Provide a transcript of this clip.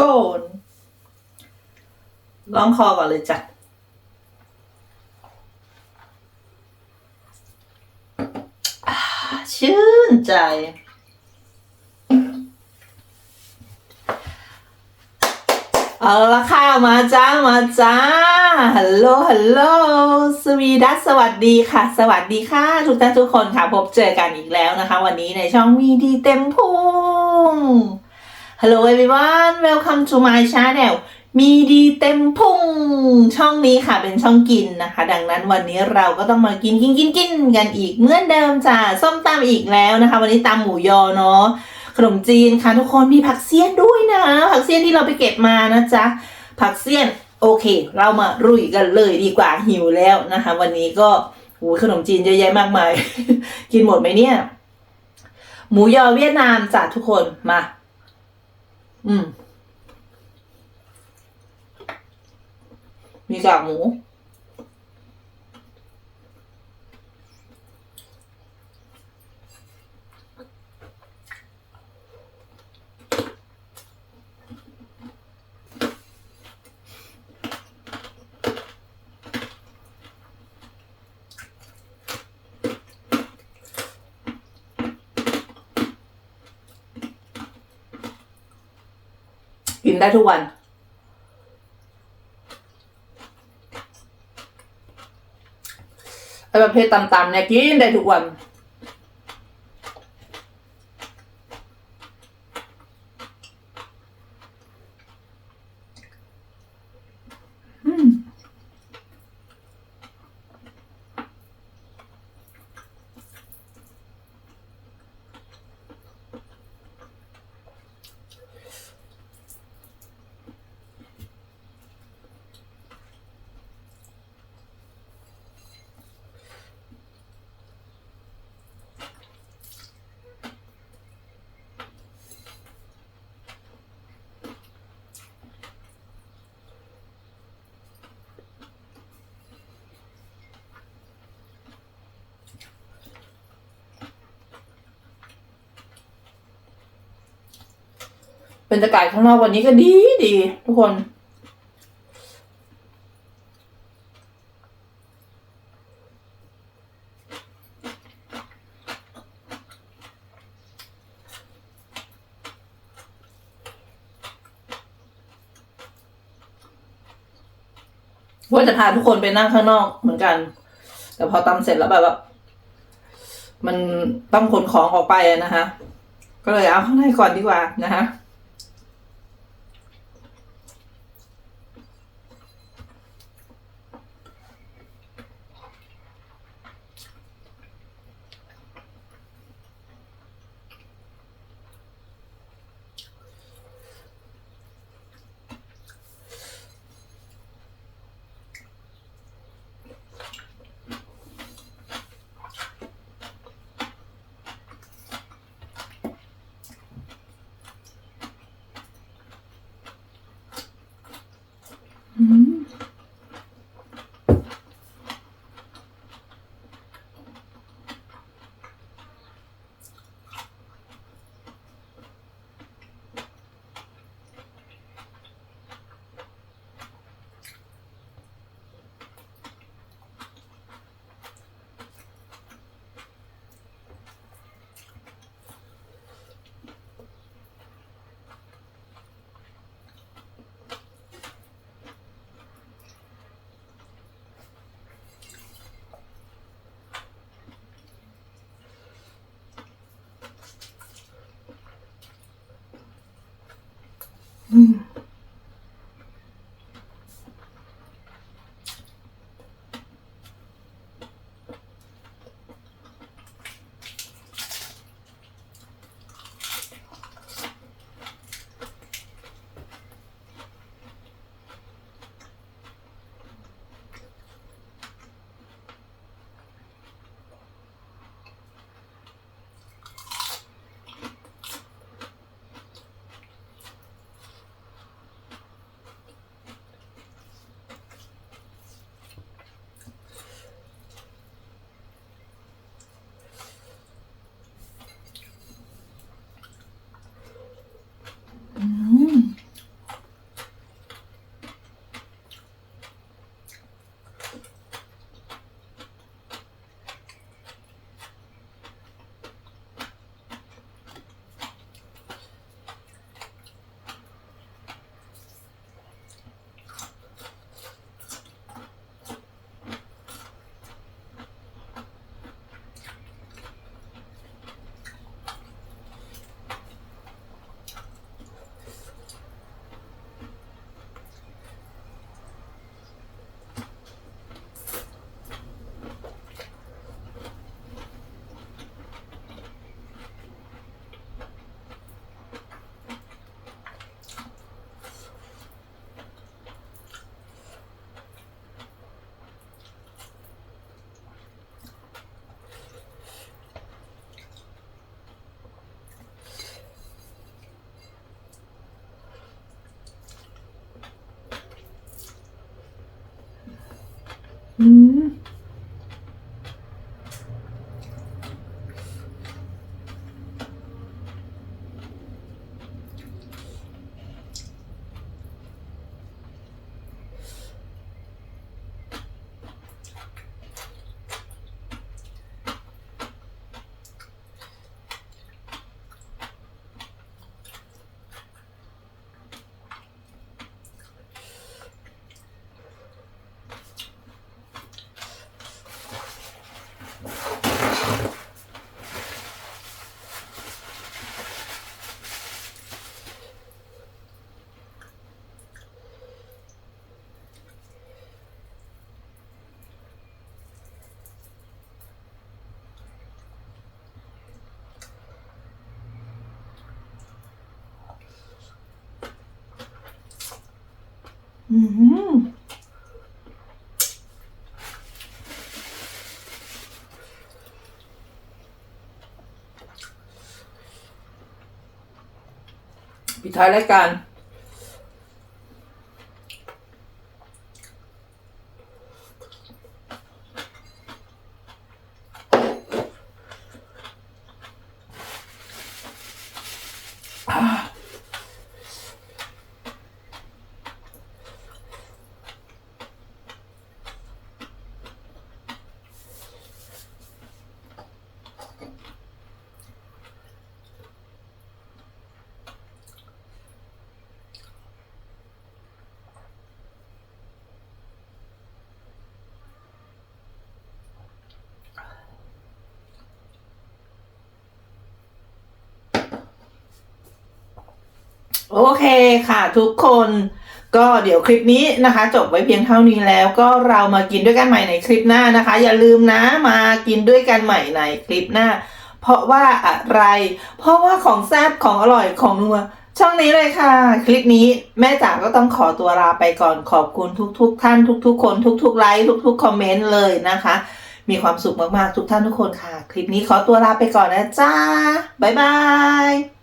โกนร้องคอก่อนเลยจ้ะชื่นใจ เอาละค่ะ มาจ้า มาจ้า ฮัลโหล ฮัลโหล สวีดัส สวัสดีค่ะ สวัสดีค่ะ ทุกท่านทุกคนค่ะ พบเจอกันอีกแล้วนะคะ วันนี้ในช่องมีดีเต็มพุง Hello everyone welcome to my channel มีดีเต็มพุ่งช่องนี้ค่ะเป็นช่องกินนะคะ ดังนั้นวันนี้เราก็ต้องมากินกินกินกินกันอีกเหมือนเดิมจ้าส้มตำอีกแล้วนะคะ วันนี้ตำหมูยอเนาะขนมจีนค่ะทุกคนมีผักเสี้ยนด้วยนะ ผักเสี้ยนที่เราไปเก็บมานะจ๊ะผักเสี้ยนโอเค เรามารุยกันเลยดีกว่าหิวแล้วนะคะ วันนี้ก็โอ้ขนมจีนเยอะแยะมากมาย กินหมดไหมเนี่ย หมูยอเวียดนามจ้ะทุกคนมา อืม มีกากหมู กินได้ทุกวันไอ้ประเภทตำๆเนี่ยกินได้ทุกวัน อืม บรรยากาศข้างนอกวันนี้ก็ดีดีทุกคน ว่าจะพาทุกคนไปนั่งข้างนอกเหมือนกัน แต่พอตำเสร็จแล้วแบบว่ามันต้องขนของออกไปนะคะ ก็เลยเอาข้างในก่อนดีกว่านะคะ Mm. อืมปิดท้ายรายการ โอเคค่ะทุกคนก็เดี๋ยวคลิปนี้นะคะ จบไว้เพียงเท่านี้แล้วก็เรามากินด้วยกันใหม่ในคลิปหน้านะคะ อย่าลืมนะมากินด้วยกันใหม่ในคลิปหน้า เพราะว่าอะไร เพราะว่าของแซ่บของอร่อยของนัวช่องนี้เลยค่ะ คลิปนี้แม่จ๋าก็ต้องขอตัวลาไปก่อนขอบคุณทุกๆท่านทุก ๆ คนทุกๆไลค์ทุกๆคอมเมนต์เลยนะคะ มีความสุขมากๆทุกท่านทุกคนค่ะ คลิปนี้ขอตัวลาไปก่อนนะจ้าบ๊ายบาย